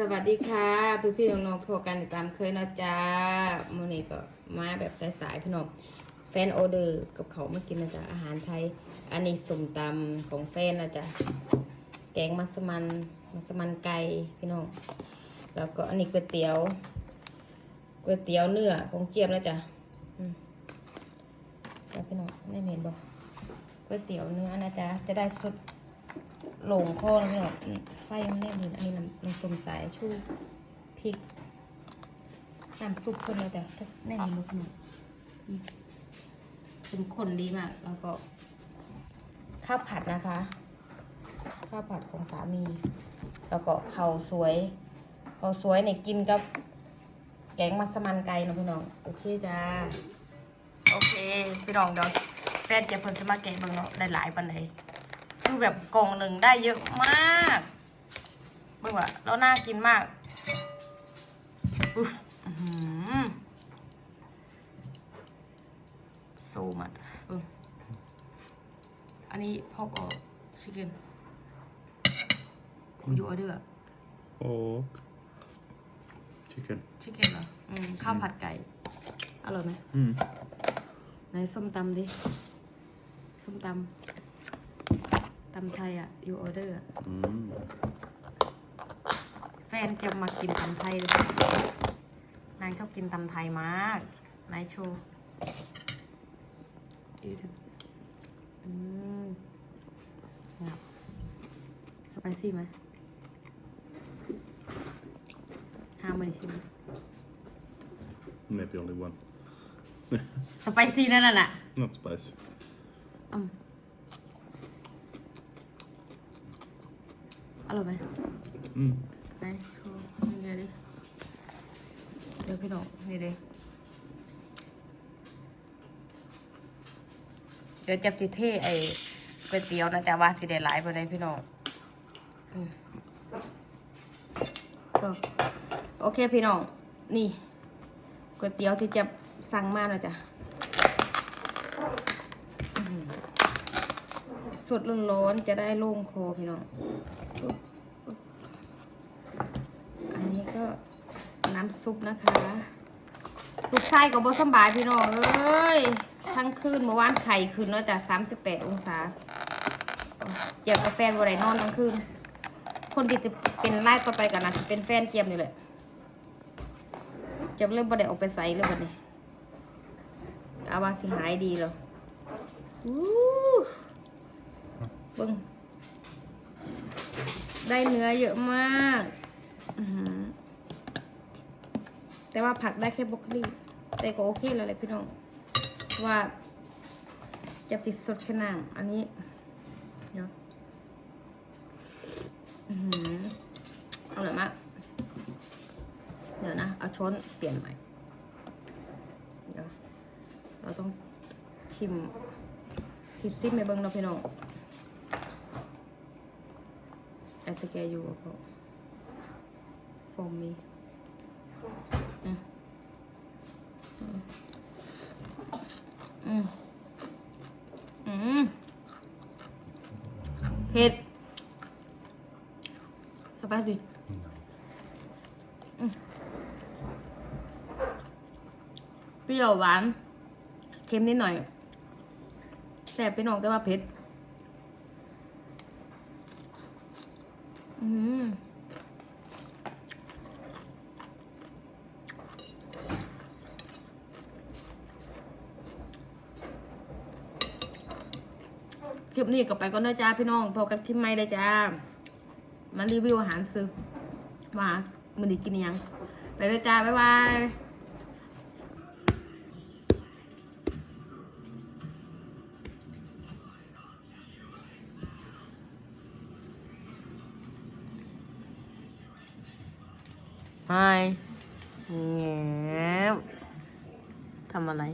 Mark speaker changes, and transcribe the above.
Speaker 1: สวัสดีค่ะพี่พี่ๆน้องๆพบกันตามเคยนะจ้ามื้อนี้ก็มาแบบสายๆพี่น้องแฟนออเดอร์กับเขามากินนะจ๊ะอาหารไทย อันนี้สมตำของแฟนนะจ๊ะแกงมัสมันมัสมันไก่พี่น้องแล้วก็อันนี้ก๋วยเตี๋ยวก๋วยเตี๋ยวเนื้อของเจี๊ยบนะจ๊ะแล้วพี่น้องได้เห็นบอกก๋วยเตี๋ยวเนื้อนะจ๊ะจะได้สด หลงคอแล้วพี่น้องอืมไฟมันแน่นเลยอันนี้น้ำน้ำส้มสายชูพริกน้ำซุปคนแล้วแต่ถ้าแน่นมุกหนึ่งเป็นคนดีมาก แล้วก็ข้าวผัดนะคะ ข้าวผัดของสามี แล้วก็ข้าวสวยข้าวสวยเนี่ยกินกับ แกงมัสมันไก่นะพี่น้อง โอเคจ้า โอเค พี่น้องเดี๋ยวแฟนเจะเพิ่นสมาแกงเบิ่งเนาะได้หลายปันไหน คือแบบกล่องหนึ่งได้เยอะมากเมื่อว่าแล้วน่ากินมากอุ๊ยอื้อหือโซมัดเอออันนี้พอกออกชิคเก้นอยู่ออเดอร์
Speaker 2: Och chicken.
Speaker 1: ชิคเก้นเหรออืมข้าวผัดไก่ อร่อยไหม
Speaker 2: Mm.
Speaker 1: ไหนส้มตำดิ ส้มตำ ตำไทยอะอยู่ออเดอร์อะ
Speaker 2: Mm.
Speaker 1: แฟนจะมากินตำไทยเลยนางชอบกินตำไทยมากนายโชว์อีกทีอืมครับสไปซี่ไหมห้ามันชิม
Speaker 2: Maybe only one.
Speaker 1: สไปซี่นั่นน่ะ
Speaker 2: Not spicy.
Speaker 1: อื อร่อยไหม
Speaker 2: Mm.
Speaker 1: ไหนโชว์นี่เดี๋ยวดิเดี๋ยวพี่น้องนี่ดิเดี๋ยวจับสิเท่ไอ้ก๋วยเตี๋ยวนะจ๊ะว่าสิได้หลายไปเลยพี่น้องอืมก็โอเคพี่น้อง นี่ก๋วยเตี๋ยวที่จะสั่งมานะจ๊ะอื้อหือ สดร้อนๆจะได้โล่งคอพี่น้อง อันนี้ก็น้ำซุปนะคะ ลูกชายกับบสบายพี่น้องเอ้ย ทั้งคืนเมื่อวานไข่คืนเนาะจากสามสิบแปดองศาเจียบกับแฟนวันไหนนอนทั้งคืน คนที่จะเป็นไล่ต่อไปกันนะจะเป็นแฟนเจียมนี่แหละเจียมเริ่มบ่ได้ออกไปใส่เลยบัดนี้กาวาสิหายดีแล้วอู้ เบิ้งได้เนื้อเยอะมาก แต่ว่าผักได้แค่บรอกโคลีแต่ก็โอเคแล้วเลยพี่น้อง ว่าจะติดสดแค่น้ำอันนี้เนาะอือหืออร่อยมาก เดี๋ยวนะ เอาช้อนเปลี่ยนใหม่ เดี๋ยว เราต้องชิมซิซิมไปเบิ้งเนาะพี่น้อง ไอสแกอยู่กับเขา for me อืมอืมอืมเผ็ดสไปซี่เปรี้ยวหวาน เค็มนิดหน่อยแสบไปหน่อยแต่ว่าเผ็ด อืมคลิปนี้ก็ไปก็นะจ้าพี่น้องพอกันคลิปใหม่เลยจ้า มารีวิวอาหารซื้อว่ามันดีกินยัง ไปเลยจ้า บ๊ายบาย ไฮแง้มทำอะไร